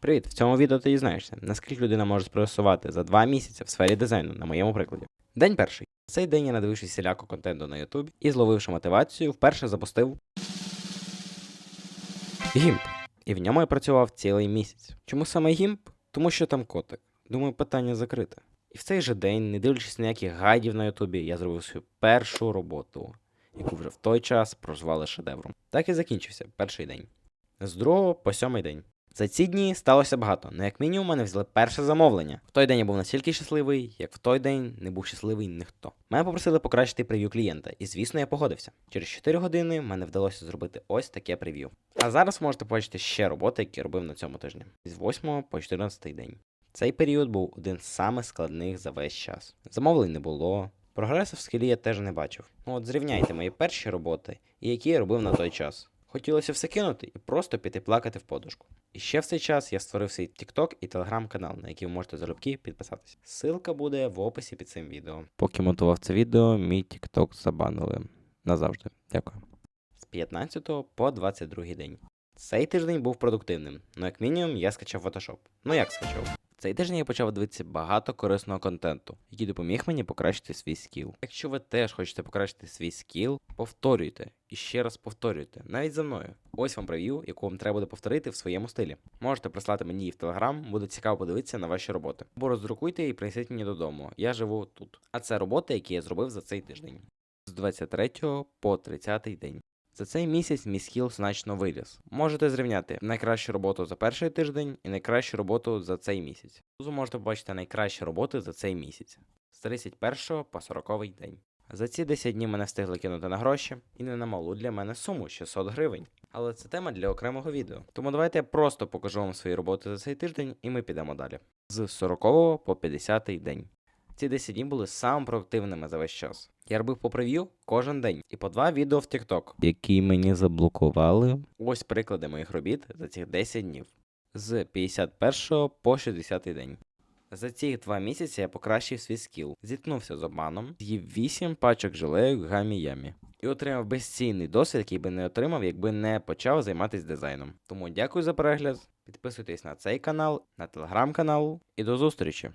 Привіт! В цьому відео ти дізнаєшся, наскільки людина може спрогресувати за 2 місяці в сфері дизайну на моєму прикладі. День перший. Цей день я надивившись всіляко контенту на Ютубі і зловивши мотивацію, вперше запустив гімп. І в ньому я працював цілий місяць. Чому саме гімп? Тому що там котик. Думаю, питання закрите. І в цей же день, не дивлячись на ніяких гайдів на Ютубі, я зробив свою першу роботу, яку вже в той час прозвали шедевром. Так і закінчився перший день. З другого по сьомий день. За ці дні сталося багато, але як мінімум мене взяли перше замовлення. В той день я був настільки щасливий, як в той день не був щасливий ніхто. Мене попросили покращити прев'ю клієнта, і звісно, я погодився. Через 4 години мене вдалося зробити ось таке прев'ю. А зараз можете побачити ще роботи, які робив на цьому тижні. З 8 по 14 день. Цей період був один з самих складних за весь час. Замовлень не було. Прогресу в скілі я теж не бачив. Ну от зрівняйте мої перші роботи і які я робив на той час. Хотілося все кинути і просто піти плакати в подушку. І ще в цей час я створив свій TikTok і Telegram канал, на який ви можете залюбки підписатися. Ссылка буде в описі під цим відео. Поки монтував це відео, мій TikTok забанили. Назавжди. Дякую. З 15 по 22 день. Цей тиждень був продуктивним, ну як мінімум я скачав Photoshop. Ну як скачав? Цей тиждень я почав дивитися багато корисного контенту, який допоміг мені покращити свій скіл. Якщо ви теж хочете покращити свій скіл, повторюйте і ще раз повторюйте, навіть за мною. Ось вам прев'ю, яку вам треба буде повторити в своєму стилі. Можете прислати мені її в Телеграм, буде цікаво подивитися на ваші роботи. Або роздрукуйте і принесіть мені додому. Я живу тут. А це роботи, які я зробив за цей тиждень. З 23 по 30 день. За цей місяць мій скіл значно виріс. Можете зрівняти найкращу роботу за перший тиждень і найкращу роботу за цей місяць. Тут можете побачити найкращі роботи за цей місяць з 31 по 40 день. За ці 10 днів мене встигли кинути на гроші і не на малу для мене суму 600 гривень. Але це тема для окремого відео. Тому давайте я просто покажу вам свої роботи за цей тиждень і ми підемо далі. З 40 по 50 день. Ці 10 днів були самими продуктивними за весь час. Я робив по прев'ю кожен день і по два відео в TikTok, які мені заблокували. Ось приклади моїх робіт за цих 10 днів. З 51 по 60 день. За ці два місяці я покращив свій скіл, зіткнувся з обманом, з'їв 8 пачок жилею гамі ямі і отримав безцінний досвід, який би не отримав, якби не почав займатися дизайном. Тому дякую за перегляд. Підписуйтесь на цей канал, на телеграм-канал і до зустрічі!